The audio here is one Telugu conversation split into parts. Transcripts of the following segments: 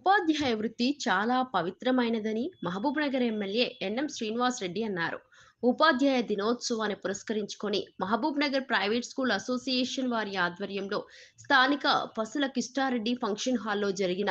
ఉపాధ్యాయ వృత్తి చాలా పవిత్రమైనదని మహబూబ్నగర్ ఎమ్మెల్యే ఎన్ఎం శ్రీనివాస్ రెడ్డి అన్నారు. ఉపాధ్యాయ దినోత్సవాన్ని పురస్కరించుకొని మహబూబ్నగర్ ప్రైవేట్ స్కూల్ అసోసియేషన్ వారి ఆధ్వర్యంలో స్థానిక పసుల కిష్టారెడ్డి ఫంక్షన్ హాల్లో జరిగిన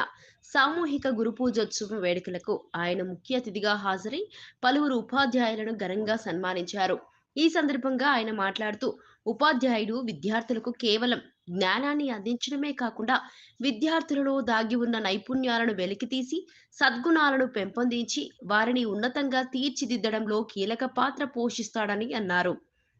సామూహిక గురు పూజోత్సవం వేడుకలకు ఆయన ముఖ్య అతిథిగా హాజరై పలువురు ఉపాధ్యాయులను ఘనంగా సన్మానించారు. ఈ సందర్భంగా ఆయన మాట్లాడుతూ ఉపాధ్యాయుడు విద్యార్థులకు కేవలం జ్ఞానాన్ని అందించడమే కాకుండా విద్యార్థులలో దాగి ఉన్న నైపుణ్యాలను వెలికితీసి సద్గుణాలను పెంపొందించి వారిని ఉన్నతంగా తీర్చిదిద్దడంలో కీలక పాత్ర పోషిస్తాడని అన్నారు.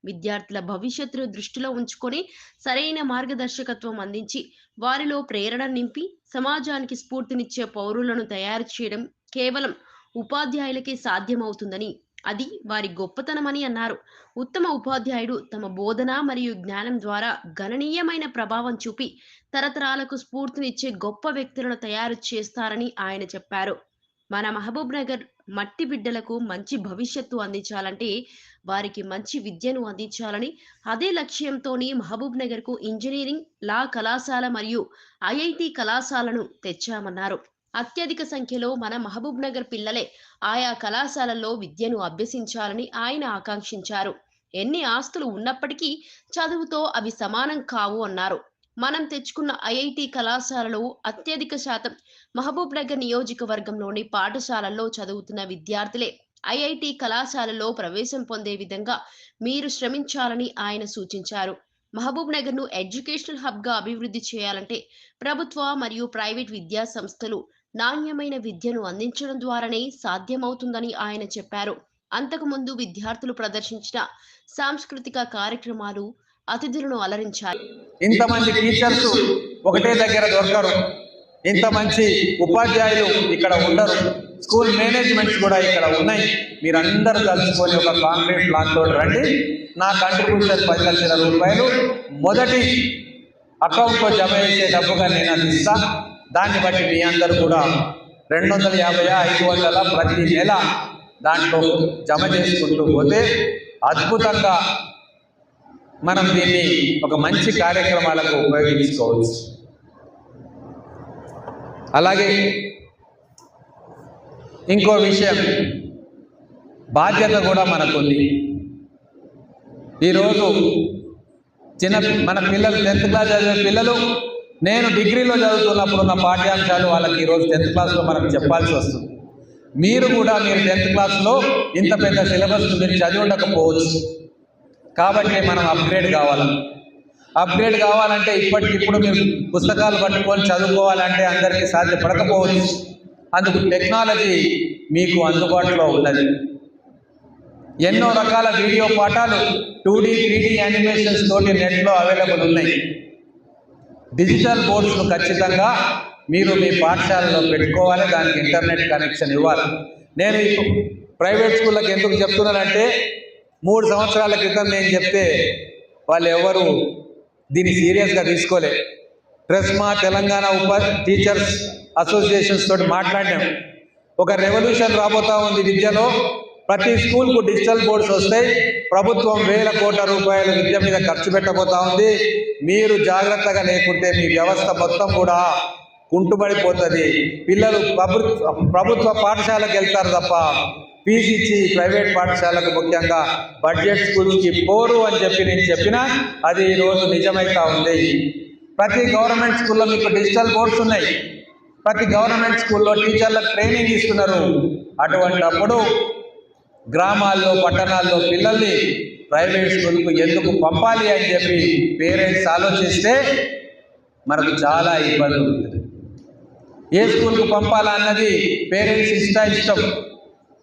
విద్యార్థుల భవిష్యత్తును దృష్టిలో ఉంచుకొని సరైన మార్గదర్శకత్వం అందించి వారిలో ప్రేరణ నింపి సమాజానికి స్ఫూర్తినిచ్చే పౌరులను తయారు చేయడం కేవలం ఉపాధ్యాయులకే సాధ్యమవుతుందని అది వారి గొప్పతనమని అన్నారు. ఉత్తమ ఉపాధ్యాయుడు తమ బోధన మరియు జ్ఞానం ద్వారా గణనీయమైన ప్రభావం చూపి తరతరాలకు స్ఫూర్తినిచ్చే గొప్ప వ్యక్తులను తయారు చేస్తారని ఆయన చెప్పారు. మన మహబూబ్ నగర్ మట్టి బిడ్డలకు మంచి భవిష్యత్తు అందించాలంటే వారికి మంచి విద్యను అందించాలని అదే లక్ష్యంతోని మహబూబ్ నగర్కు ఇంజనీరింగ్ లా కళాశాల మరియు ఐఐటి కళాశాలను తెచ్చామన్నారు. అత్యధిక సంఖ్యలో మన మహబూబ్ నగర్ పిల్లలే ఆయా కళాశాలల్లో విద్యను అభ్యసించాలని ఆయన ఆకాంక్షించారు. ఎన్ని ఆస్తులు ఉన్నప్పటికీ చదువుతో అవి సమానం కావు అన్నారు. మనం తెచ్చుకున్న ఐఐటి కళాశాలలో అత్యధిక శాతం మహబూబ్ నగర్ నియోజకవర్గంలోని పాఠశాలల్లో చదువుతున్న విద్యార్థులే ఐఐటి కళాశాలలో ప్రవేశం పొందే విధంగా మీరు శ్రమించాలని ఆయన సూచించారు. మహబూబ్ నగర్ను ఎడ్యుకేషనల్ హబ్గా అభివృద్ధి చేయాలంటే ప్రభుత్వ మరియు ప్రైవేట్ విద్యా సంస్థలు నాణ్యమైన విద్యను అందించడం ద్వారానే సాధ్యమవుతుందని ఆయన చెప్పారు. అంతకుముందు విద్యార్థులు ప్రదర్శించిన సాంస్కృతిక కార్యక్రమాలు అతిథులను అలరించాయి. ఇంతమంది టీచర్స్ ఒకటే దగ్గర దొరకరు. ఇంత మంచి ఉపాధ్యాయులు ఇక్కడ ఉండరు. స్కూల్ మేనేజ్మెంట్స్ కూడా ఇక్కడ ఉన్నాయి. మీరందరూ కలుసుకొని ఒక కాంక్రీట్ ప్లాన్ తోటి రండి. నా కంట్రిబ్యూషన్ పది లక్షల రూపాయలు. మొదటి అకౌంట్లో జమ చేసే డబ్బుగా నేను అందిస్తాను దాన్ని బట్టి మీ అందరూ కూడా రెండు వందల యాభై ఐదు వందల ప్రతి నెల దాంట్లో జమ చేసుకుంటూ పోతే అద్భుతంగా మనం దీన్ని ఒక మంచి కార్యక్రమాలకు ఉపయోగించుకోవచ్చు. అలాగే ఇంకో విషయం బాధ్యత కూడా మనకుంది. ఈరోజు చిన్న మన పిల్లలు టెన్త్ క్లాస్ చదివే పిల్లలు నేను డిగ్రీలో చదువుతున్నప్పుడు ఉన్న పాఠ్యాంశాలు వాళ్ళకి ఈరోజు టెన్త్ క్లాస్లో మనం చెప్పాల్సి వస్తుంది. మీరు కూడా మీరు టెన్త్ క్లాస్లో ఇంత పెద్ద సిలబస్ మీరు చదివి ఉండకపోవచ్చు కాబట్టి మనం అప్గ్రేడ్ కావాలి? అప్గ్రేడ్ కావాలంటే ఇప్పటికిప్పుడు మీరు పుస్తకాలు పట్టుకొని చదువుకోవాలంటే అందరికీ సాధ్యపడకపోవచ్చు. అందుకు టెక్నాలజీ మీకు అందుబాటులో ఉన్నది. ఎన్నో రకాల వీడియో పాఠాలు two D three D animations తోటి నెట్లో అవైలబుల్ ఉన్నాయి. డిజిటల్ బోర్డ్స్ను ఖచ్చితంగా మీరు మీ పాఠశాలలో పెట్టుకోవాలి దానికి ఇంటర్నెట్ కనెక్షన్ ఇవ్వాలి. నేను ఇప్పుడు ప్రైవేట్ స్కూళ్ళకి ఎందుకు చెప్తున్నానంటే మూడు సంవత్సరాల క్రితం నేను చెప్తే వాళ్ళు ఎవరు దీన్ని సీరియస్గా తీసుకోలే. ట్రెస్మా తెలంగాణ ఉప టీచర్స్ అసోసియేషన్స్ తోటి మాట్లాడినాం. ఒక రెవల్యూషన్ రాబోతా ఉంది విద్యలో. ప్రతి స్కూల్కు డిజిటల్ బోర్డ్స్ వస్తాయి ప్రభుత్వం వేల కోట్ల రూపాయల విద్య మీద ఖర్చు పెట్టబోతా ఉంది. మీరు జాగ్రత్తగా లేకుంటే మీ వ్యవస్థ మొత్తం కూడా కుంటుబడిపోతుంది. పిల్లలు ప్రభుత్వ ప్రభుత్వ పాఠశాలకు వెళ్తారు తప్ప ఫీజు ఇచ్చి ప్రైవేట్ పాఠశాలకు ముఖ్యంగా బడ్జెట్ స్కూల్స్కి పోరు అని చెప్పి నేను చెప్పినా అది ఈరోజు నిజమైతా ఉంది. ప్రతి గవర్నమెంట్ స్కూల్లో మీకు డిజిటల్ బోర్డ్స్ ఉన్నాయి. ప్రతి గవర్నమెంట్ స్కూల్లో టీచర్లకు ట్రైనింగ్ ఇస్తున్నారు. అటువంటిప్పుడు గ్రామాల్లో పట్టణాల్లో పిల్లల్ని ప్రైవేట్ స్కూల్కు ఎందుకు పంపాలి అని చెప్పి పేరెంట్స్ ఆలోచిస్తే మనకు చాలా ఇబ్బంది ఉంటుంది. ఏ స్కూల్కు పంపాలా అన్నది పేరెంట్స్ ఇష్ట ఇష్టం.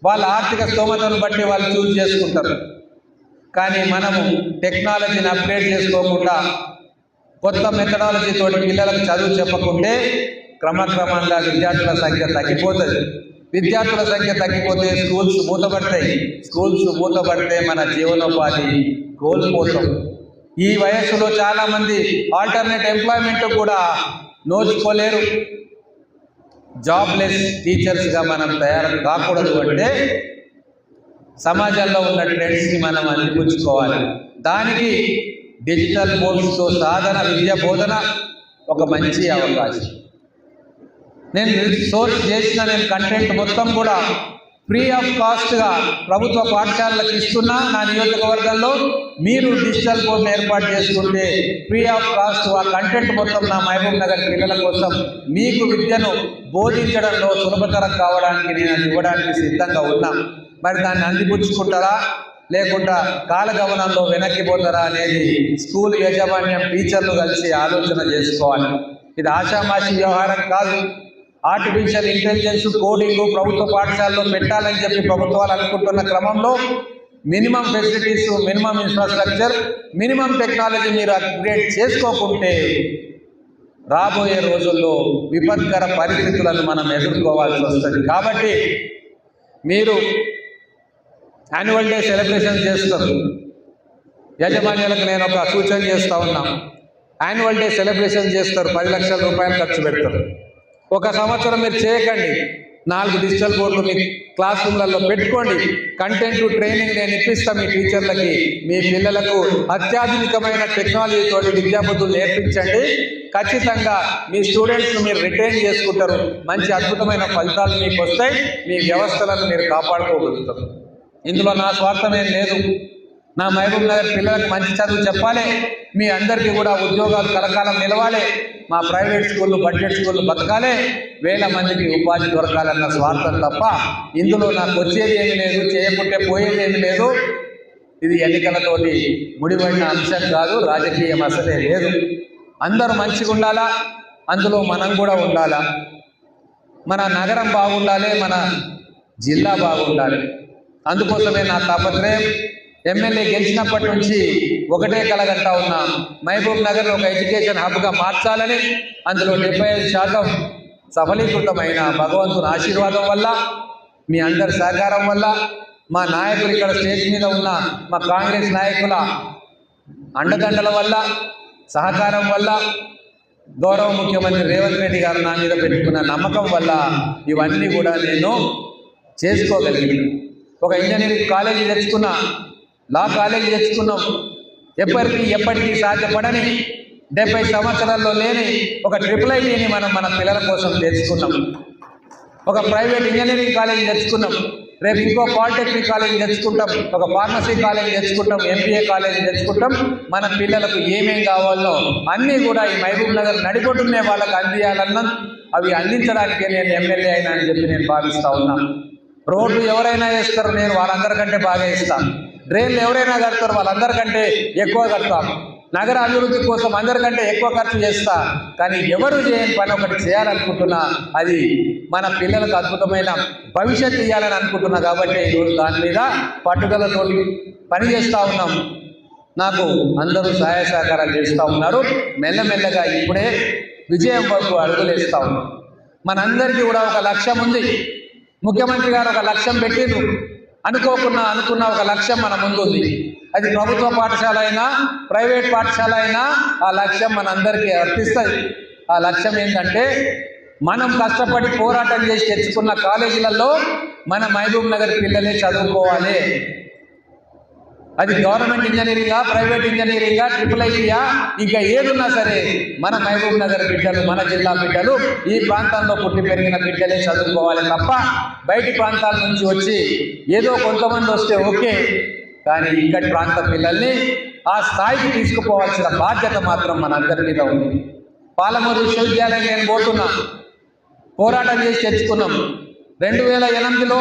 వాళ్ళ ఆర్థిక స్తోమతను బట్టి వాళ్ళు చూస్ చేసుకుంటారు. కానీ మనము టెక్నాలజీని అప్గ్రేడ్ చేసుకోకుండా కొత్త మెథడాలజీతో తోటి పిల్లలకు చదువు చెప్పకుంటే క్రమక్రమంగా విద్యార్థుల సంఖ్య తగ్గిపోతుంది. విద్యార్థుల సంఖ్య తగ్గిపోతే స్కూల్స్ మూతపడతాయి. స్కూల్స్ మూతపడితే మన జీవనోపాధి కోల్పోతాం. ఈ వయస్సులో చాలామంది ఆల్టర్నేట్ ఎంప్లాయ్మెంట్ కూడా నోచుకోలేరు. జాబ్లెస్ టీచర్స్గా మనం తయారు కాకూడదు అంటే సమాజంలో ఉన్న ట్రెండ్స్ని మనం అందిపుచ్చుకోవాలి. దానికి డిజిటల్ బోర్డ్స్తో సాధన విద్య బోధన ఒక మంచి అవకాశం. నేను సోర్స్ చేసిన నేను కంటెంట్ మొత్తం కూడా ఫ్రీ ఆఫ్ కాస్ట్గా ప్రభుత్వ పాఠశాలలకు ఇస్తున్నా నా నియోజకవర్గంలో మీరు డిజిటల్ బోర్డును ఏర్పాటు చేసుకుంటే ఫ్రీ ఆఫ్ కాస్ట్ ఆ కంటెంట్ మొత్తం నా మహబూబ్ నగర్ పిల్లల కోసం మీకు విద్యను బోధించడంలో సులభతరం కావడానికి నేను అది ఇవ్వడానికి సిద్ధంగా ఉన్నా. మరి దాన్ని అందిపుచ్చుకుంటారా? లేకుండా కాలగమనంలో వెనక్కిపోతారా అనేది స్కూల్ యాజమాన్యం టీచర్లు కలిసి ఆలోచన చేసుకోవాలి. ఇది ఆషామాషి వ్యవహారం కాదు. ఆర్టిఫిషియల్ ఇంటెలిజెన్స్ కోడింగ్ ప్రభుత్వ పాఠశాలలో పెట్టాలని చెప్పి ప్రభుత్వాలు అనుకుంటున్న క్రమంలో minimum facilities minimum infrastructure minimum technology మీరు అప్గ్రేడ్ చేసుకోకుంటే రాబోయే రోజుల్లో విపత్కర పరిస్థితులను మనం ఎదుర్కోవాల్సి వస్తుంది. కాబట్టి మీరు యాన్యువల్ డే సెలబ్రేషన్ చేస్తారు. యాజమాన్యాలకు నేను ఒక సూచన చేస్తూ ఉన్నాను. యాన్యువల్ డే సెలబ్రేషన్ చేస్తారు. పది లక్షల రూపాయలు ఖర్చు పెడతారు. ఒక సంవత్సరం మీరు చేయకండి. నాలుగు డిజిటల్ బోర్డులు మీ క్లాస్ రూమ్లలో పెట్టుకోండి. కంటెంట్ ట్రైనింగ్ నేను ఇప్పిస్తాను మీ టీచర్లకి మీ పిల్లలకు. అత్యాధునికమైన టెక్నాలజీతో విద్యాబుద్ధులు నేర్పించండి. ఖచ్చితంగా మీ స్టూడెంట్స్ను మీరు రిటైన్ చేసుకుంటారు. మంచి అద్భుతమైన ఫలితాలు మీకు వస్తాయి. మీ వ్యవస్థలను మీరు కాపాడుకోగలుగుతారు. ఇందులో నా స్వార్థం ఏం లేదు. నా మహబూబ్ నగర్ పిల్లలకు మంచి చదువు చెప్పాలి. మీ అందరికీ కూడా ఉద్యోగాలు కలకాలం నిలవాలి. మా ప్రైవేట్ స్కూళ్ళు బడ్జెట్ స్కూళ్ళు బతకాలి. వేల మందికి ఉపాధి దొరకాలన్న స్వార్థం తప్ప ఇందులో నాకు వచ్చేది ఏమి లేదు చేయకుంటే పోయేది ఏమి లేదు. ఇది ఎన్నికలతోటి ముడిపడిన అంశం కాదు రాజకీయం అసలే లేదు. అందరూ మంచిగా ఉండాలా? అందులో మనం కూడా ఉండాలా? మన నగరం బాగుండాలి మన జిల్లా బాగుండాలి. అందుకోసమే నా తాపత్రయం. ఎమ్మెల్యే గెలిచినప్పటి నుంచి ఒకటే కలగంటా ఉన్నా. మహబూబ్ నగర్ ఒక ఎడ్యుకేషన్ హబ్గా మార్చాలని అందులో డెబ్బై ఐదు శాతం సఫలీకృతమైన భగవంతుని ఆశీర్వాదం వల్ల మీ అందరి సహకారం వల్ల మా నాయకులు ఇక్కడ స్టేజ్ మీద ఉన్న మా కాంగ్రెస్ నాయకుల అండదండల వల్ల సహకారం వల్ల గౌరవ ముఖ్యమంత్రి రేవంత్ రెడ్డి గారు నా మీద పెట్టుకున్న నమ్మకం వల్ల ఇవన్నీ కూడా నేను చేసుకోగలిగింది ఒక ఇంజనీరింగ్ కాలేజీ తెచ్చుకున్నా లా కాలేజీ తెచ్చుకున్నాం. ఎప్పటికీ ఎప్పటికీ సాధ్యపడని డెబ్బై సంవత్సరాల్లో లేని ఒక ట్రిపుల్ ఐటీని మనం మన పిల్లల కోసం తెచ్చుకున్నాం. ఒక ప్రైవేట్ ఇంజనీరింగ్ కాలేజీ తెచ్చుకున్నాం. రేపు ఇంకో పాలిటెక్నిక్ కాలేజీ తెచ్చుకుంటాం. ఒక ఫార్మసీ కాలేజీ తెచ్చుకుంటాం. ఎంబీఏ కాలేజీ తెచ్చుకుంటాం. మన పిల్లలకు ఏమేం కావాలో అన్నీ కూడా ఈ మహబూబ్ నగర్ నడిపొట్టునే వాళ్ళకి అందియాలన్నా అవి అందించడానికే నేను ఎమ్మెల్యే అయినా అని చెప్పి నేను భావిస్తూ ఉన్నాను రోడ్లు ఎవరైనా వేస్తారు నేను వాళ్ళందరికంటే బాగా ఇస్తాను డ్రైన్లు ఎవరైనా కడతారు వాళ్ళందరికంటే ఎక్కువ కడతాం. నగర అభివృద్ధి కోసం అందరికంటే ఎక్కువ ఖర్చు చేస్తా. కానీ ఎవరు చేయని పని ఒకటి చేయాలనుకుంటున్నా అది మన పిల్లలకు అద్భుతమైన భవిష్యత్తు ఇవ్వాలని అనుకుంటున్నా కాబట్టి ఈరోజు దాని మీద పట్టుదలతో పని చేస్తూ ఉన్నాం. నాకు అందరూ సహాయ సహకారాలు చేస్తూ ఉన్నారు. మెల్లమెల్లగా ఇప్పుడే విజయం వరకు అడుగులేస్తూ ఉన్నాం. మనందరికీ కూడా ఒక లక్ష్యం ఉంది. ముఖ్యమంత్రి గారు ఒక లక్ష్యం పెట్టిండ్రు. అనుకోకుండా అనుకున్న ఒక లక్ష్యం మన ముందు ఉంది అది ప్రభుత్వ పాఠశాల అయినా ప్రైవేట్ పాఠశాల అయినా ఆ లక్ష్యం మనందరికీ వర్తిస్తుంది ఆ లక్ష్యం ఏంటంటే మనం కష్టపడి పోరాటం చేసి తెచ్చుకున్న కాలేజీలలో మన మహబూబ్ నగర్ పిల్లలే చదువుకోవాలి. అది గవర్నమెంట్ ఇంజనీరింగా ప్రైవేట్ ఇంజనీరింగా ట్రిపుల్ ఐయా ఇంకా ఏదున్నా సరే మన మహబూబ్ నగర్ బిడ్డలు మన జిల్లా బిడ్డలు ఈ ప్రాంతంలో పుట్టి పెరిగిన బిడ్డలే చదువుకోవాలి తప్ప బయటి ప్రాంతాల నుంచి వచ్చి ఏదో కొంతమంది వస్తే ఓకే కానీ ఇక్కడి ప్రాంత పిల్లల్ని ఆ స్థాయికి తీసుకుపోవాల్సిన బాధ్యత మాత్రం మన అందరి మీద ఉంది. పాలమూరు విశ్వవిద్యాలయం నేను పోతున్నా. పోరాటం చేసి తెచ్చుకున్నాం. రెండు వేల ఎనిమిదిలో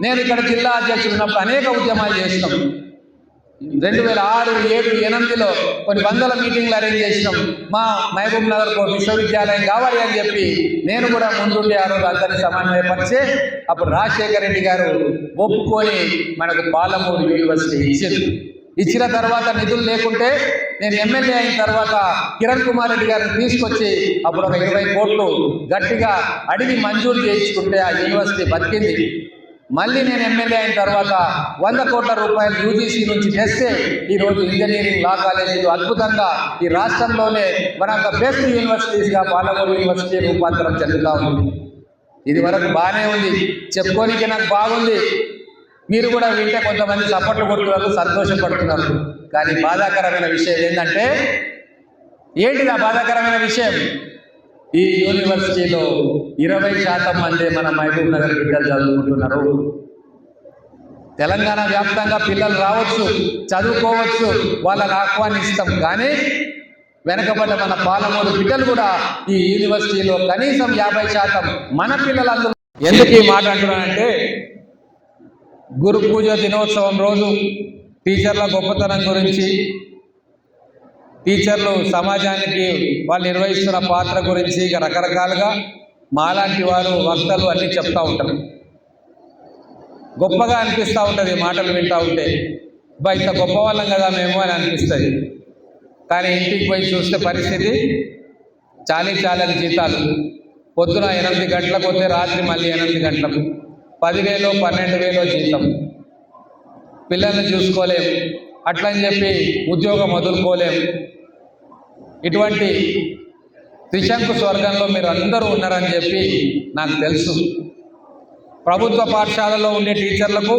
నేను ఇక్కడ జిల్లా అధ్యక్షుడు ఉన్నప్పుడు అనేక ఉద్యమాలు చేసినాం. రెండు వేల ఆరు ఏడు ఎనిమిదిలో కొన్ని వందల మీటింగ్లు అరేంజ్ చేసినాం. మా మహబూబ్ నగర్ విశ్వవిద్యాలయం కావాలి అని చెప్పి నేను కూడా ముందుండి ఆ రోజు అందరినీ సమన్వయపరిచే అప్పుడు రాజశేఖర రెడ్డి గారు ఒప్పుకొని మనకు పాలమూరు యూనివర్సిటీ ఇచ్చింది. ఇచ్చిన తర్వాత నిధులు లేకుంటే నేను ఎమ్మెల్యే అయిన తర్వాత కిరణ్ కుమార్ రెడ్డి గారిని తీసుకొచ్చి అప్పుడు ఒక ఇరవై కోట్లు గట్టిగా అడిగి మంజూరు చేయించుకుంటే ఆ యూనివర్సిటీ బతికింది. మళ్ళీ నేను ఎమ్మెల్యే అయిన తర్వాత వంద కోట్ల రూపాయలు యూజీసీ నుంచి తెస్తే ఈరోజు ఇంజనీరింగ్ లా కాలేజీలు అద్భుతంగా ఈ రాష్ట్రంలోనే మన యొక్క బెస్ట్ యూనివర్సిటీస్గా పాలమూరు యూనివర్సిటీ రూపాంతరం చెందుతా ఉంది. ఇది వరకు బాగానే ఉంది. చెప్పుకోనికి నాకు బాగుంది. మీరు కూడా వింటే కొంతమంది సపోర్ట్లు కొడుతున్నారు సంతోషపడుతున్నారు. కానీ బాధాకరమైన విషయం ఏంటంటే ఏంటిది ఆ బాధాకరమైన విషయం? ఈ యూనివర్సిటీలో ఇరవై శాతం మంది మన మహబూబ్ నగర్ బిడ్డలు చదువుకుంటున్నారు. తెలంగాణ వ్యాప్తంగా పిల్లలు రావచ్చు చదువుకోవచ్చు వాళ్ళని ఆహ్వానిస్తాం కానీ వెనకబడ్డ మన పాలమూరు బిడ్డలు కూడా ఈ యూనివర్సిటీలో కనీసం యాభై శాతం మన పిల్లలందరూ ఎందుకు ఈ మాట అంటున్నానంటే గురు పూజ దినోత్సవం రోజు టీచర్ల గొప్పతనం గురించి టీచర్లు సమాజానికి వాళ్ళు నిర్వహిస్తున్న పాత్ర గురించి ఇక రకరకాలుగా మాలాంటి వారు వక్తలు అన్నీ చెప్తూ ఉంటారు. గొప్పగా అనిపిస్తూ ఉంటుంది మాటలు వింటూ ఉంటే. బా ఇంత గొప్ప వాళ్ళం కదా మేము అని అనిపిస్తుంది. కానీ ఇంటికి పోయి చూస్తే పరిస్థితి చాలీ చాలని జీతాలు. పొద్దున ఎనిమిది గంటలకు వస్తే రాత్రి మళ్ళీ ఎనిమిది గంటలకు. పదివేలు పన్నెండు వేలు జీతం. పిల్లల్ని చూసుకోలేము. అట్లని చెప్పి ఉద్యోగం వదులుకోలేం. ఇటువంటి త్రిశంకు స్వర్గంలో మీరు అందరూ ఉన్నారని చెప్పి నాకు తెలుసు. ప్రభుత్వ పాఠశాలలో ఉండే టీచర్లకు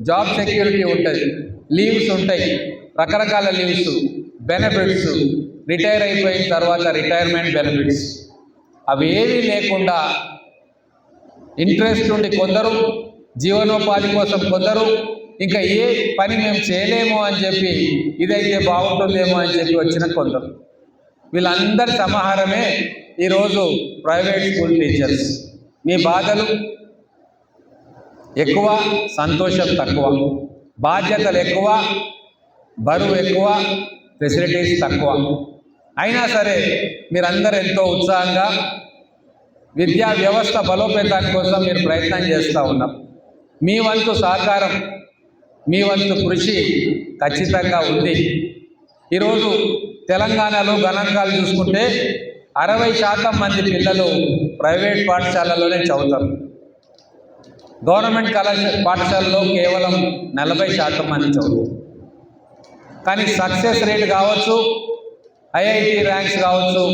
జాబ్ సెక్యూరిటీ ఉంటుంది. లీవ్స్ ఉంటాయి. రకరకాల లీవ్స్ బెనిఫిట్స్ రిటైర్ అయిపోయిన తర్వాత రిటైర్మెంట్ బెనిఫిట్స్. అవి ఏమీ లేకుండా ఇంట్రెస్ట్ ఉండి కొందరు జీవనోపాధి కోసం కొందరు ఇంకా ఏ పని మేము చేయలేము అని చెప్పి ఇదైతే బాగుంటుందేమో అని చెప్పి వచ్చిన కొందరు. వీళ్ళందరి సమాహారమే ఈరోజు ప్రైవేట్ స్కూల్ టీచర్స్. మీ బాధలు? ఎక్కువ సంతోషం తక్కువ. బాధ్యతలు ఎక్కువ బరువు ఎక్కువ ఫెసిలిటీస్ తక్కువ. అయినా సరే మీరందరూ ఎంతో ఉత్సాహంగా విద్యా వ్యవస్థ బలోపేతాని కోసం మీరు ప్రయత్నం చేస్తూ ఉన్నారు. మీ వంతు సహకారం మీ వంతు కృషి ఖచ్చితంగా ఉంది. ఈరోజు తెలంగాణలో గణాంకాలు చూసుకుంటే అరవై శాతం మంది పిల్లలు ప్రైవేట్ పాఠశాలలోనే చదువుతారు. గవర్నమెంట్ కళాశాల పాఠశాలలో కేవలం నలభై శాతం మంది చదువుతారు. కానీ సక్సెస్ రేట్ కావచ్చు ఐఐటి ర్యాంక్స్ కావచ్చు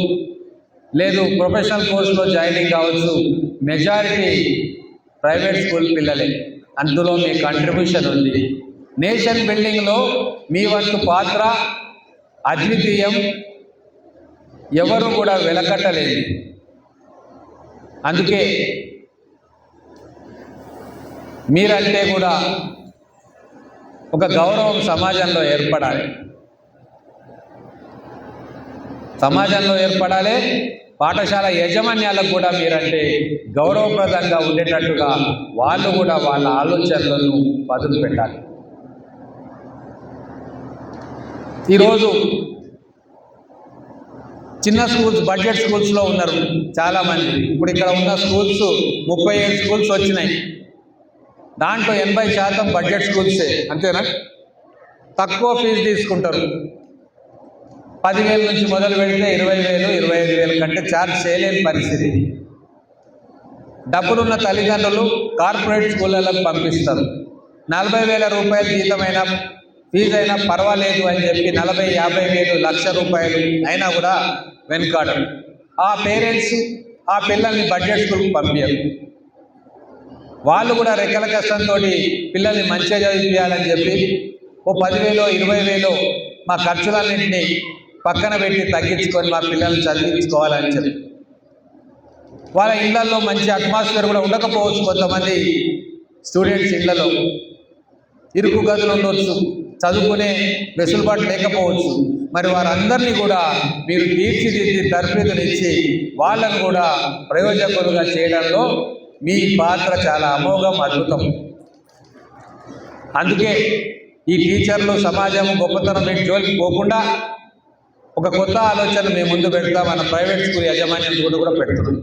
లేదు ప్రొఫెషనల్ కోర్సులో జాయినింగ్ కావచ్చు మెజారిటీ ప్రైవేట్ స్కూల్ పిల్లలే. అందులో మీ కంట్రిబ్యూషన్ ఉంది. నేషన్ బిల్డింగ్లో మీ వంతు పాత్ర అద్వితీయం. ఎవరు కూడా వెలకట్టలేదు. అందుకే మీరంటే కూడా ఒక గౌరవం సమాజంలో ఏర్పడాలి. సమాజంలో ఏర్పడాలి పాఠశాల యాజమాన్యాలకు కూడా మీరంటే గౌరవప్రదంగా ఉండేటట్టుగా వాళ్ళు కూడా వాళ్ళ ఆలోచనలను పదులు పెట్టాలి ఈరోజు చిన్న స్కూల్స్ బడ్జెట్ స్కూల్స్లో ఉన్నారు చాలామంది. ఇప్పుడు ఇక్కడ ఉన్న స్కూల్స్ ముప్పై ఏడు స్కూల్స్ వచ్చినాయి. దాంట్లో ఎనభై శాతం బడ్జెట్ స్కూల్సే అంతేనా? తక్కువ ఫీజు తీసుకుంటారు. పదివేల నుంచి మొదలు పెడితే ఇరవై వేలు ఇరవై ఐదు వేల కంటే ఛార్జ్ చేయలేని పరిస్థితి. డబ్బులున్న తల్లిదండ్రులు కార్పొరేట్ స్కూళ్ళలకు పంపిస్తారు. నలభై వేల రూపాయల జీతమైన ఫీజు అయినా పర్వాలేదు అని చెప్పి నలభై యాభై వేలు లక్ష రూపాయలు అయినా కూడా వెనుకాడరు. ఆ పేరెంట్స్ ఆ పిల్లల్ని బడ్జెట్ స్కూల్కి పంపించరు వాళ్ళు కూడా రెక్కల కష్టంతో పిల్లల్ని మంచిగా చదివించాలని చెప్పి ఓ పదివేలో ఇరవై వేలో మా ఖర్చులన్నింటినీ పక్కన పెట్టి తగ్గించుకొని మా పిల్లల్ని చదివించుకోవాలని చెప్పి. వాళ్ళ ఇళ్ళలో మంచి అట్మాస్ఫియర్ కూడా ఉండకపోవచ్చు కొంతమంది స్టూడెంట్స్ ఇళ్ళలో. ఇరుకు గదులు ఉండొచ్చు చదువుకునే వెసులుబాటు లేకపోవచ్చు. మరి వారందరినీ కూడా మీరు తీర్చిదిద్ది తరబేతునిచ్చి వాళ్ళను కూడా ప్రయోజకులుగా చేయడంలో మీ పాత్ర చాలా అమోఘం అద్భుతం. అందుకే ఈ టీచర్లు సమాజం గొప్పతనం పెట్టి జోలికి పోకుండా ఒక కొత్త ఆలోచన మేము ముందు పెడతా మన ప్రైవేట్ స్కూల్ యాజమాన్యం కూడా కూడా పెడుతుంది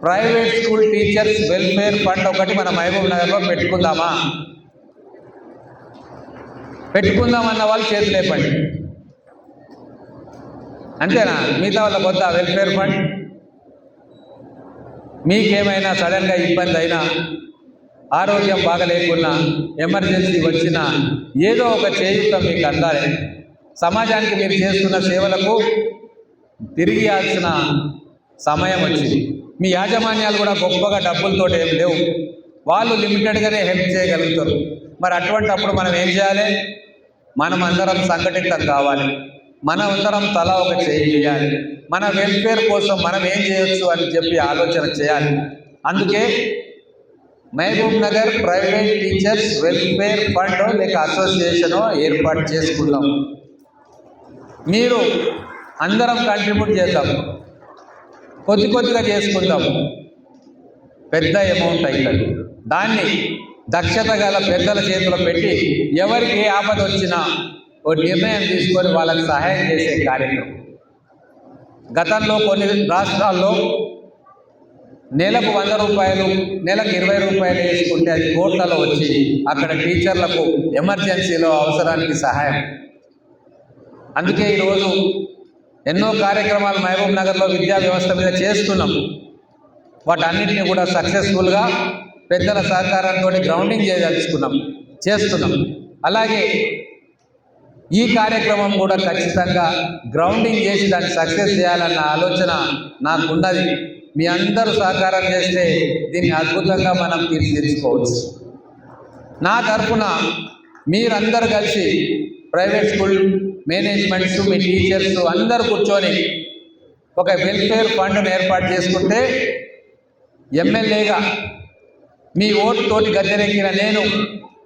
private school teachers welfare fund ఒకటి మన మహబూబ్ నగర్లో పెట్టుకుందామా? పెట్టుకుందామన్న వాళ్ళు చేతులు లేపండి. అంతేనా? మిగతా వాళ్ళ కొత్త వెల్ఫేర్ ఫండ్ మీకేమైనా సడన్గా ఇబ్బంది అయినా ఆరోగ్యం బాగలేకున్నా ఎమర్జెన్సీ వచ్చినా ఏదో ఒక చేయుత మీకు అందాలి. సమాజానికి మీరు చేస్తున్న సేవలకు తిరిగి ఇవ్వాల్సిన సమయం వచ్చింది. మీ యాజమాన్యాలు కూడా గొప్పగా డబ్బులతో ఏం లేవు. వాళ్ళు లిమిటెడ్గానే హెల్ప్ చేయగలుగుతారు. మరి అటువంటి అప్పుడు మనం ఏం చేయాలి? మనం అందరం సంఘటితం కావాలి. మన అందరం తలా ఒక చేయాలి మన వెల్ఫేర్ కోసం మనం ఏం చేయొచ్చు అని చెప్పి ఆలోచన చేయాలి. అందుకే Mahabubnagar private teachers welfare fund లేక అసోసియేషన్ ఏర్పాటు చేసుకుందాం మీరు అందరం కంట్రిబ్యూట్ చేద్దాం. కొద్ది కొద్దిగా చేసుకుందాం. పెద్ద అమౌంట్ అవుతుంది దాన్ని దక్షత గల పెద్దల చేతిలో పెట్టి ఎవరికి ఏ ఆపద వచ్చినా ఓ నిర్ణయం తీసుకొని వాళ్ళకి సహాయం చేసే కార్యక్రమం. గతంలో కొన్ని రాష్ట్రాల్లో నెలకు వంద రూపాయలు నెలకు ఇరవై రూపాయలు వేసుకుంటే అది కోట్లలో వచ్చి అక్కడ టీచర్లకు ఎమర్జెన్సీలో అవసరానికి సహాయం. అందుకే ఈరోజు ఎన్నో కార్యక్రమాలు మహబూబ్ నగర్లో విద్యా వ్యవస్థ మీద చేస్తున్నాం వాటన్నిటిని కూడా సక్సెస్ఫుల్గా పెద్దల సహకారంతో గ్రౌండింగ్ చేయదలుచుకున్నాం చేస్తున్నాం. అలాగే ఈ కార్యక్రమం కూడా ఖచ్చితంగా గ్రౌండింగ్ చేసి దాన్ని సక్సెస్ చేయాలన్న ఆలోచన నాకున్నది మీ అందరూ సహకారం చేస్తే దీన్ని అద్భుతంగా మనం తీర్చిదిద్దుకోవచ్చు. నా తరఫున మీరందరూ కలిసి ప్రైవేట్ స్కూల్ మేనేజ్మెంట్స్ మీ టీచర్స్ అందరూ కూర్చొని ఒక వెల్ఫేర్ ఫండ్ను ఏర్పాటు చేసుకుంటే ఎమ్మెల్యేగా మీ ఓటు తోటి గద్దెనెక్కిన నేను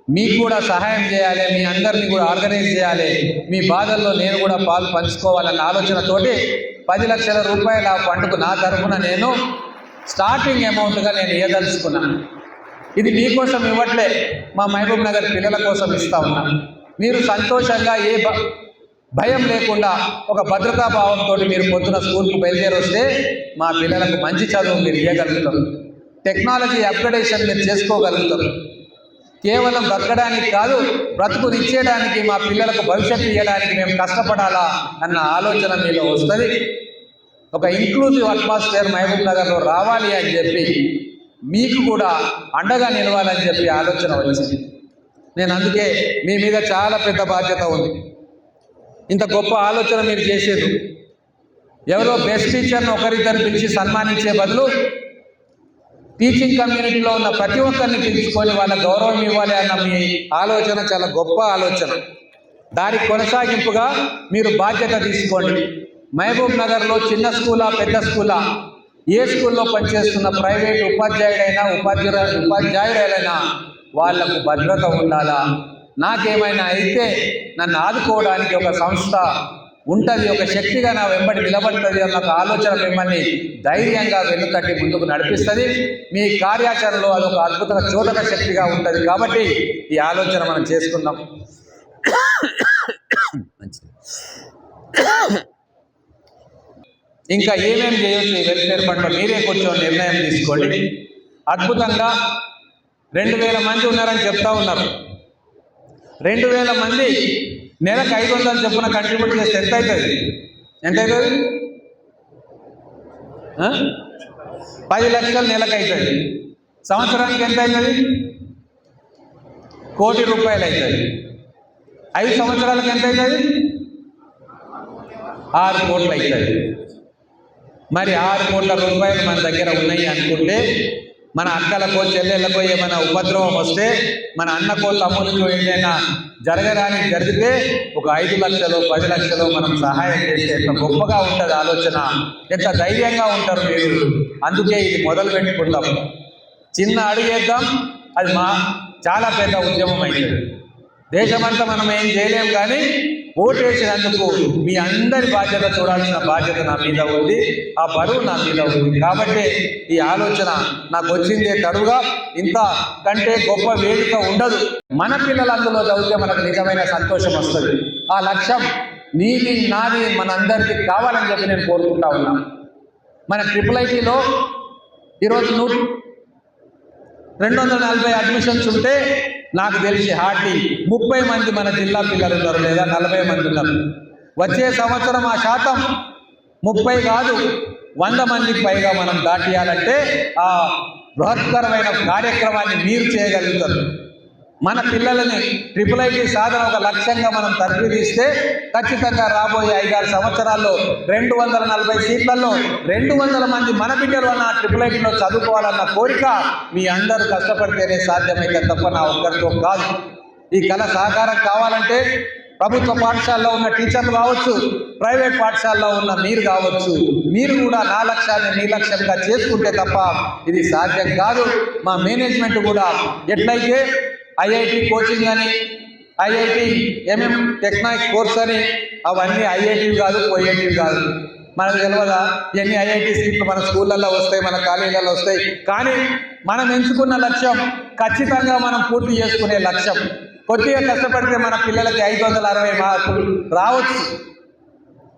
మీకు కూడా సహాయం చేయాలి మీ అందరినీ కూడా ఆర్గనైజ్ చేయాలి మీ బాధల్లో నేను కూడా పాలు పంచుకోవాలన్న ఆలోచనతోటి పది లక్షల రూపాయల పండుగ ఫండ్కు నా తరఫున నేను స్టార్టింగ్ అమౌంట్గా నేను ఇవ్వదలుచుకున్నాను ఇది మీకోసం ఇవ్వట్లే మా మహబూబ్ నగర్ పిల్లల కోసం ఇస్తా ఉన్నాను. మీరు సంతోషంగా ఏ భయం లేకుండా ఒక భద్రతా భావంతో మీరు పొద్దున స్కూల్కి బయలుదేరి వస్తే మా పిల్లలకు మంచి చదువు మీరు ఇవ్వగలుగుతారు టెక్నాలజీ అప్గ్రేడేషన్ మీరు చేసుకోగలుగుతారు. కేవలం బ్రతకడానికి కాదు బ్రతుకుని ఇచ్చేయడానికి మా పిల్లలకు భవిష్యత్తు ఇవ్వడానికి మేము కష్టపడాలా అన్న ఆలోచన మీలో వస్తుంది. ఒక ఇంక్లూజివ్ అట్మాస్ఫియర్ మహబూబ్ నగర్లో రావాలి అని చెప్పి మీకు కూడా అండగా నిలవాలని చెప్పి ఆలోచన వచ్చింది. నేను అందుకే మీ మీద చాలా పెద్ద బాధ్యత ఉంది. ఇంత గొప్ప ఆలోచన మీరు చేసేది. ఎవరో బెస్ట్ టీచర్ని ఒకరిద్దరు పిలిచి సన్మానించే బదులు టీచింగ్ కమ్యూనిటీలో ఉన్న ప్రతి ఒక్కరిని పిలుచుకొని వాళ్ళ గౌరవం ఇవ్వాలి అన్న మీ ఆలోచన చాలా గొప్ప ఆలోచన. దాని కొనసాగింపుగా మీరు బాధ్యత తీసుకోండి. మహబూబ్ నగర్లో చిన్న స్కూలా పెద్ద స్కూలా? ఏ స్కూల్లో పనిచేస్తున్న ప్రైవేట్ ఉపాధ్యాయుడైనా ఉపాధ్యాయుడు ఉపాధ్యాయుడైనా వాళ్ళకు భద్రత ఉండాలా? నాకేమైనా అయితే నన్ను ఆదుకోవడానికి ఒక సంస్థ ఉంటుంది ఒక శక్తిగా నా వెంబడి నిలబడుతుంది అన్న ఒక ఆలోచన మిమ్మల్ని ధైర్యంగా వెనుకట్టి ముందుకు నడిపిస్తుంది. మీ కార్యాచరణలో అది ఒక అద్భుత చోదక శక్తిగా ఉంటుంది కాబట్టి ఈ ఆలోచన మనం చేసుకుందాం. మంచిది ఇంకా ఏమేమి చేయొచ్చు వెల్ఫేర్ ఫండ్లో? మీరే కూర్చొని నిర్ణయం తీసుకోండి. అద్భుతంగా రెండు వేల మంది ఉన్నారని చెప్తా ఉన్నారు. రెండు వేల మంది నెలకు ఐదు వందలు చొప్పున కంట్రిబ్యూట్ చేస్తే ఎంత అవుతుంది? ఎంత అవుతుంది? పది లక్షలు నెలకు అవుతుంది. సంవత్సరానికి ఎంత అవుతుంది? కోటి రూపాయలు అవుతుంది. ఐదు సంవత్సరాలకు ఎంత అవుతుంది? ఆరు కోట్లు అవుతుంది. మరి ఆరు కోట్ల రూపాయలు మన దగ్గర ఉన్నాయి అనుకుంటే మన అక్కలకో చెల్లెళ్ళకో ఏమైనా ఉపద్రవం వస్తే మన అన్నకో తమ్ముడికో ఏదైనా జరగరాని జరిగితే ఒక ఐదు లక్షలు పది లక్షలు మనం సహాయం చేస్తే ఎంత గొప్పగా ఉంటుంది ఆలోచన ఎంత ధైర్యంగా ఉంటారు మీరు అందుకే ఇది మొదలు పెట్టుకుందాం. చిన్న అడుగేద్దాం అది మా చాలా పెద్ద ఉద్యమం అయింది దేశమంతా మనం ఏం చేయలేం కానీ ఓటేసినందుకు మీ అందరి బాధ్యత చూడాల్సిన బాధ్యత నా మీద ఉంది. ఆ బరువు నా మీద ఉంది. కాబట్టి ఈ ఆలోచన నాకు వచ్చిందే తరువుగా ఇంత కంటే గొప్ప వేదిక ఉండదు. మన పిల్లలు అందులో చదివితే మనకు నిజమైన సంతోషం వస్తుంది. ఆ లక్ష్యం నీది నాది మనందరికీ కావాలని చెప్పి నేను కోరుకుంటా ఉన్నా. మన ట్రిపుల్ ఐటీలో ఈరోజు నూట రెండు వందల నలభై అడ్మిషన్స్ ఉంటే నాకు తెలిసి హార్డ్లీ ముప్పై మంది మన జిల్లా పిల్లలు ఉన్నారు లేదా నలభై మంది ఉన్నారు. వచ్చే సంవత్సరం ఆ శాతం ముప్పై కాదు వంద మందికి పైగా మనం దాటియాలంటే ఆ బృహత్తరమైన కార్యక్రమాన్ని మీరు చేయగలుగుతారు. మన పిల్లలని ట్రిపుల్ ఐటీ సాధన ఒక లక్ష్యంగా మనం తర్ఫీదిస్తే ఖచ్చితంగా రాబోయే ఐదారు సంవత్సరాల్లో రెండు వందల నలభై సీట్లలో రెండు వందల మంది మన బిడ్డలు అన్న ట్రిపుల్ ఐటీలో చదువుకోవాలన్న కోరిక మీ అందరూ కష్టపడితేనే సాధ్యమైతే తప్ప నా ఒక్కరితో కాదు. ఈ కళ సహకారం కావాలంటే ప్రభుత్వ పాఠశాలలో ఉన్న టీచర్లు కావచ్చు ప్రైవేట్ పాఠశాలలో ఉన్న మీరు కావచ్చు. మీరు కూడా నా లక్ష్యాన్ని మీ లక్ష్యంగా చేసుకుంటే తప్ప ఇది సాధ్యం కాదు. మా మేనేజ్మెంట్ కూడా ఎట్లయితే ఐఐటి కోచింగ్ అని ఐఐటి ఎంఎం టెక్నాయిక్ కోర్స్ అని అవన్నీ ఐఐటివి కాదు పోయేటివి కాదు. మనకు తెలియదా ఎన్ని ఐఐటి సీట్లు మన స్కూళ్ళల్లో వస్తాయి మన కాలేజీలలో వస్తాయి. కానీ మనం ఎంచుకున్న లక్ష్యం ఖచ్చితంగా మనం పూర్తి చేసుకునే లక్ష్యం. కొద్దిగా కష్టపడితే మన పిల్లలకి ఐదు వందల అరవై మార్కులు రావచ్చు.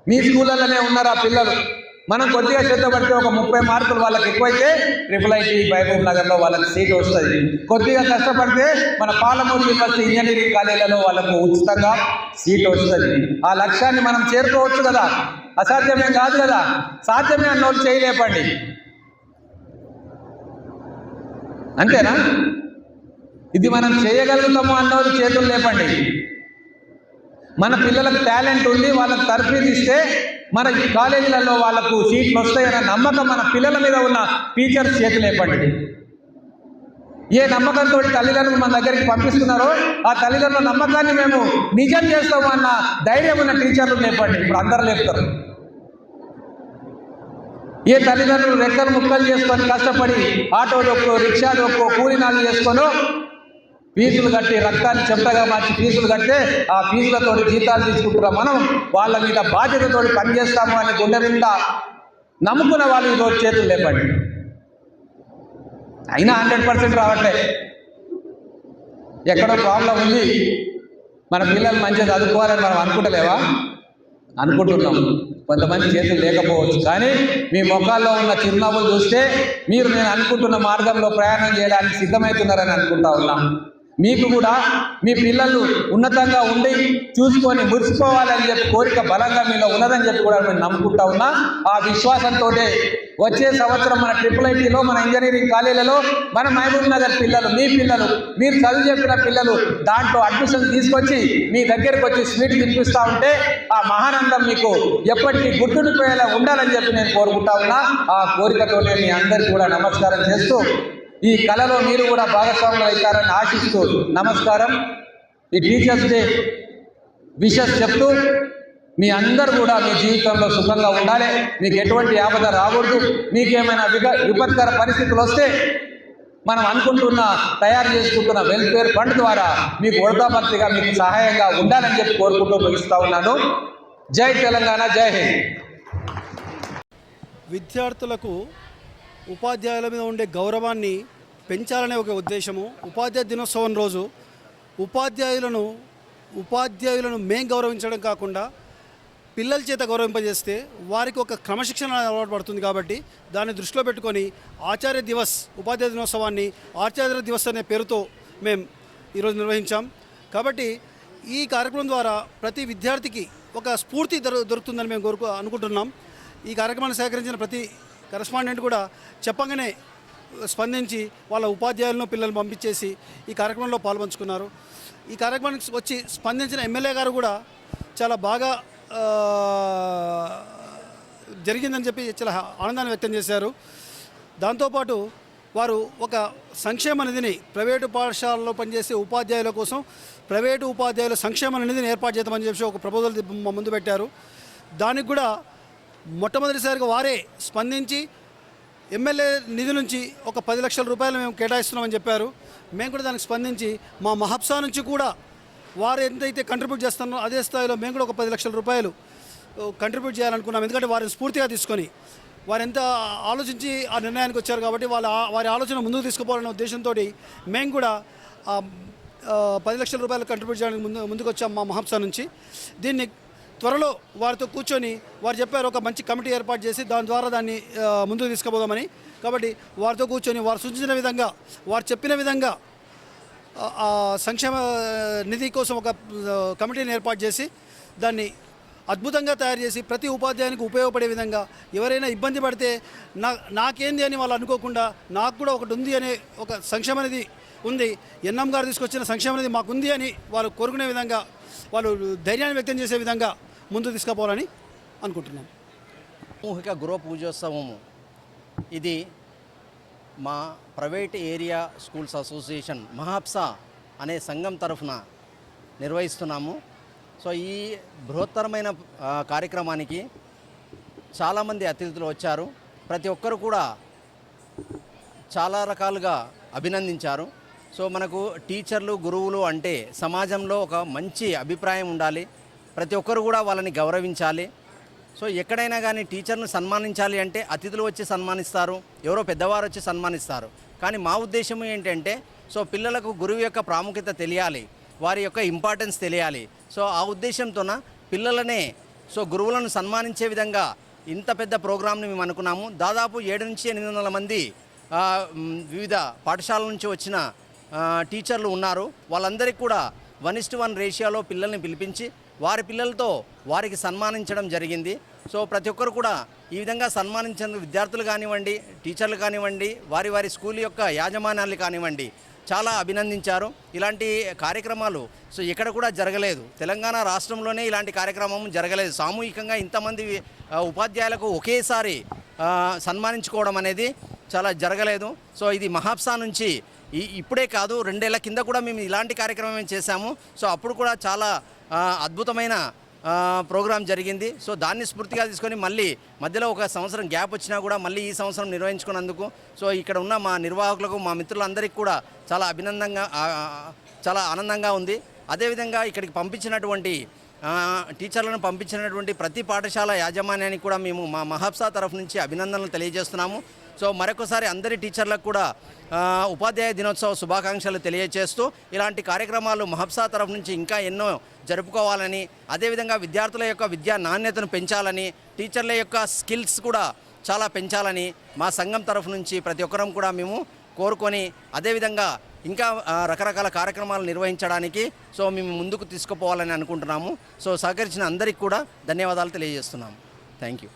మీ స్కూళ్ళలోనే ఉన్నారు ఆ పిల్లలు? మనం కొద్దిగా శ్రద్ధ పడితే ఒక ముప్పై మార్కులు వాళ్ళకి ఎక్కువైతే ట్రిపుల్ ఐటీ బైబూర్ నగర్లో వాళ్ళకి సీట్ వస్తుంది. కొద్దిగా కష్టపడితే మన పాలమూరు యూనివర్సిటీ ఇంజనీరింగ్ కాలేజీలలో వాళ్ళకు ఉచితంగా సీట్ వస్తుంది. ఆ లక్ష్యాన్ని మనం చేరుకోవచ్చు కదా. అసాధ్యమే కాదు కదా. సాధ్యమే అన్నోళ్ళు చేయలేపండి. అంతేనా? ఇది మనం చేయగలుగుతాము అన్నోళ్ళు చేతులు లేపండి. మన పిల్లలకు టాలెంట్ ఉంది వాళ్ళకి తరఫీ ఇస్తే మన కాలేజీలలో వాళ్ళకు సీట్లు వస్తాయన్న నమ్మకం మన పిల్లల మీద ఉన్న టీచర్స్ చేతులు లేపండి ఏ నమ్మకంతో తల్లిదండ్రులు మన దగ్గరికి పంపిస్తున్నారో ఆ తల్లిదండ్రుల నమ్మకాన్ని మేము నిజం చేస్తాము అన్న ధైర్యం ఉన్న టీచర్లు లేపండి. ఇప్పుడు అందరు లేపుతారు. ఏ తల్లిదండ్రులు రెక్కలు ముక్కలు చేసుకొని కష్టపడి ఆటో దొక్కో రిక్షా దొక్కో కూలినాలు చేసుకొని ఫీజులు కట్టి రక్తాన్ని చెమటగా మార్చి ఫీజులు కట్టి ఆ ఫీజులతో జీతాలు తీసుకుంటున్న మనం వాళ్ళ మీద బాధ్యతతో పనిచేస్తాము అని గుండె నిండా నమ్ముకున్న వాళ్ళు ఈరోజు చేతులు లేపండి. అయినా హండ్రెడ్ పర్సెంట్ రావట్లే. ఎక్కడో ప్రాబ్లం ఉంది. మన పిల్లలు మంచిగా చదువుకోవాలని మనం అనుకుంటలేవా? అనుకుంటున్నాం. కొంతమంది చేతులు లేకపోవచ్చు. కానీ మీ మొక్కల్లో ఉన్న చిరునవ్వులు చూస్తే మీరు నేను అనుకుంటున్న మార్గంలో ప్రయాణం చేయడానికి సిద్ధమవుతున్నారని అనుకుంటా ఉన్నాం. మీకు కూడా మీ పిల్లలు ఉన్నతంగా ఉండి చూసుకొని మురిసిపోవాలని చెప్పి కోరిక బలంగా మీలో ఉన్నదని చెప్పి కూడా నేను నమ్ముకుంటా ఉన్నా. ఆ విశ్వాసంతో వచ్చే సంవత్సరం మన ట్రిపుల్ ఐటీలో మన ఇంజనీరింగ్ కాలేజీలలో మన మహబూబ్ నగర్ పిల్లలు మీ పిల్లలు మీరు చదువు చెప్పిన పిల్లలు దాంట్లో అడ్మిషన్ తీసుకొచ్చి మీ దగ్గరికి వచ్చి స్వీట్ తినిపిస్తూ ఉంటే ఆ మహానందం మీకు ఎప్పటికీ గుర్తుండిపోయేలా ఉండాలని చెప్పి నేను కోరుకుంటా ఉన్నా. ఆ కోరికతోనే మీ అందరికీ కూడా నమస్కారం చేస్తూ ఈ కళలో మీరు కూడా భాగస్వాములు అవుతారని ఆశిస్తూ నమస్కారం. ఈ టీచర్స్ డే విషెస్ చెప్తూ మీ అందరు కూడా మీ జీవితంలో సుఖంగా ఉండాలి. మీకు ఎటువంటి ఆపద రాకూడదు. మీకేమైనా విగ విపత్కర పరిస్థితులు వస్తే మనం అనుకుంటున్న తయారు చేసుకుంటున్న వెల్ఫేర్ ఫండ్ ద్వారా మీకు వృద్ధాపత్రిగా మీకు సహాయంగా ఉండాలని చెప్పి కోరుకుంటూ ముగిస్తా ఉన్నాను. జై తెలంగాణ జై హింద్. విద్యార్థులకు ఉపాధ్యాయుల మీద ఉండే గౌరవాన్ని పెంచాలనే ఒక ఉద్దేశము. ఉపాధ్యాయ దినోత్సవం రోజు ఉపాధ్యాయులను ఉపాధ్యాయులను మేం గౌరవించడం కాకుండా పిల్లల చేత గౌరవింపజేస్తే వారికి ఒక క్రమశిక్షణ అలవాటు పడుతుంది కాబట్టి దాన్ని దృష్టిలో పెట్టుకొని ఆచార్య దివస్ ఉపాధ్యాయ దినోత్సవాన్ని ఆచార్య దివస్ అనే పేరుతో మేము ఈరోజు నిర్వహించాం. కాబట్టి ఈ కార్యక్రమం ద్వారా ప్రతి విద్యార్థికి ఒక స్ఫూర్తి దొరు దొరుకుతుందని మేము కోరుకు అనుకుంటున్నాం. ఈ కార్యక్రమాన్ని సేకరించిన ప్రతి కరెస్పాండెంట్ కూడా చెప్పగానే స్పందించి వాళ్ళ ఉపాధ్యాయులను పిల్లల్ని పంపించేసి ఈ కార్యక్రమంలో పాల్పంచుకున్నారు. ఈ కార్యక్రమానికి వచ్చి స్పందించిన ఎమ్మెల్యే గారు కూడా చాలా బాగా జరిగిందని చెప్పి చాలా ఆనందాన్ని వ్యక్తం చేశారు. దాంతోపాటు వారు ఒక సంక్షేమ నిధిని ప్రైవేటు పాఠశాలలో పనిచేసే ఉపాధ్యాయుల కోసం ప్రైవేటు ఉపాధ్యాయుల సంక్షేమ నిధిని ఏర్పాటు చేద్దామని చెప్పి ఒక ప్రపోజల్ ముందు పెట్టారు. దానికి కూడా మొట్టమొదటిసారిగా వారే స్పందించి ఎమ్మెల్యే నిధి నుంచి ఒక పది లక్షల రూపాయలు మేము కేటాయిస్తున్నామని చెప్పారు. మేము కూడా దానికి స్పందించి మా మహబ్సా నుంచి కూడా వారు ఎంతైతే కంట్రిబ్యూట్ చేస్తున్నారో అదే స్థాయిలో మేము కూడా ఒక పది లక్షల రూపాయలు కంట్రిబ్యూట్ చేయాలనుకున్నాం. ఎందుకంటే వారిని స్ఫూర్తిగా తీసుకొని వారు ఎంత ఆలోచించి ఆ నిర్ణయానికి వచ్చారు కాబట్టి వాళ్ళ వారి ఆలోచన ముందుకు తీసుకుపోవాలనే ఉద్దేశంతో మేము కూడా పది లక్షల రూపాయలు కంట్రిబ్యూట్ చేయడానికి ముందు ముందుకు వచ్చాం మా మహబ్సా నుంచి. దీన్ని త్వరలో వారితో కూర్చొని వారు చెప్పారు ఒక మంచి కమిటీ ఏర్పాటు చేసి దాని ద్వారా దాన్ని ముందుకు తీసుకుపోదామని. కాబట్టి వారితో కూర్చొని వారు సూచించిన విధంగా వారు చెప్పిన విధంగా సంక్షేమ నిధి కోసం ఒక కమిటీని ఏర్పాటు చేసి దాన్ని అద్భుతంగా తయారు చేసి ప్రతి ఉపాధ్యాయునికి ఉపయోగపడే విధంగా ఎవరైనా ఇబ్బంది పడితే నా నాకేంది అని వాళ్ళు అనుకోకుండా నాకు కూడా ఒకటి ఉంది అనే ఒక సంక్షేమ నిధి ఉంది. ఎన్ఎం గారు తీసుకొచ్చిన సంక్షేమ నిధి మాకుంది అని వారు కోరుకునే విధంగా వాళ్ళు ధైర్యాన్ని వ్యక్తం చేసే విధంగా ముందు తీసుకుపోవాలని అనుకుంటున్నాం. సామూహిక గృహ పూజోత్సవము. ఇది మా private area schools association Mahapsa అనే సంఘం తరఫున నిర్వహిస్తున్నాము. సో ఈ బృహత్తరమైన కార్యక్రమానికి చాలామంది అతిథులు వచ్చారు. ప్రతి ఒక్కరు కూడా చాలా రకాలుగా అభినందించారు. సో మనకు టీచర్లు గురువులు అంటే సమాజంలో ఒక మంచి అభిప్రాయం ఉండాలి. ప్రతి ఒక్కరు కూడా వాళ్ళని గౌరవించాలి. సో ఎక్కడైనా కానీ టీచర్ను సన్మానించాలి అంటే అతిథులు వచ్చి సన్మానిస్తారు ఎవరో పెద్దవారు వచ్చి సన్మానిస్తారు. కానీ మా ఉద్దేశం ఏంటంటే సో పిల్లలకు గురువు యొక్క ప్రాముఖ్యత తెలియాలి వారి యొక్క ఇంపార్టెన్స్ తెలియాలి. సో ఆ ఉద్దేశంతోన పిల్లలనే సో గురువులను సన్మానించే విధంగా ఇంత పెద్ద ప్రోగ్రామ్ని మేము అనుకున్నాము. దాదాపు ఏడు నుంచి ఎనిమిది వందల మంది వివిధ పాఠశాలల నుంచి వచ్చిన టీచర్లు ఉన్నారు. వాళ్ళందరికీ కూడా వన్ ఇస్ట్ వన్ రేషియోలో పిల్లల్ని పిలిపించి వారి పిల్లలతో వారికి సన్మానించడం జరిగింది. సో ప్రతి ఒక్కరు కూడా ఈ విధంగా సన్మానించిన విద్యార్థులు కానివ్వండి టీచర్లు కానివ్వండి వారి వారి స్కూల్ యొక్క యాజమాన్యాలు కానివ్వండి చాలా అభినందించారు. ఇలాంటి కార్యక్రమాలు సో ఎక్కడ కూడా జరగలేదు. తెలంగాణ రాష్ట్రంలోనే ఇలాంటి కార్యక్రమం జరగలేదు. సామూహికంగా ఇంతమంది ఉపాధ్యాయులకు ఒకేసారి సన్మానించుకోవడం అనేది చాలా జరగలేదు. సో ఇది మహాప్సా నుంచి ఈ ఇప్పుడే కాదు రెండేళ్ళ కింద కూడా మేము ఇలాంటి కార్యక్రమం చేశాము. సో అప్పుడు కూడా చాలా అద్భుతమైన ప్రోగ్రాం జరిగింది. సో దాన్ని స్ఫూర్తిగా తీసుకొని మళ్ళీ మధ్యలో ఒక సంవత్సరం గ్యాప్ వచ్చినా కూడా మళ్ళీ ఈ సంవత్సరం నిర్వహించుకున్నందుకు సో ఇక్కడ ఉన్న మా నిర్వాహకులకు మా మిత్రులందరికీ కూడా చాలా అభినందంగా చాలా ఆనందంగా ఉంది. అదేవిధంగా ఇక్కడికి పంపించినటువంటి టీచర్లను పంపించినటువంటి ప్రతి పాఠశాల యాజమాన్యానికి కూడా మేము మా మహబ్సా తరఫు నుంచి అభినందనలు తెలియజేస్తున్నాము. సో మరొకసారి అందరి టీచర్లకు కూడా ఉపాధ్యాయ దినోత్సవ శుభాకాంక్షలు తెలియజేస్తూ ఇలాంటి కార్యక్రమాలు మహబ్సా తరఫు నుంచి ఇంకా ఎన్నో జరుపుకోవాలని అదేవిధంగా విద్యార్థుల యొక్క విద్యా నాణ్యతను పెంచాలని టీచర్ల యొక్క స్కిల్స్ కూడా చాలా పెంచాలని మా సంఘం తరఫు నుంచి ప్రతి ఒక్కరం కూడా మేము కోరుకొని అదేవిధంగా ఇంకా రకరకాల కార్యక్రమాలు నిర్వహించడానికి సో మేము ముందుకు తీసుకుపోవాలని అనుకుంటున్నాము. సో సహకరించిన అందరికీ కూడా ధన్యవాదాలు తెలియజేస్తున్నాము. Thank you.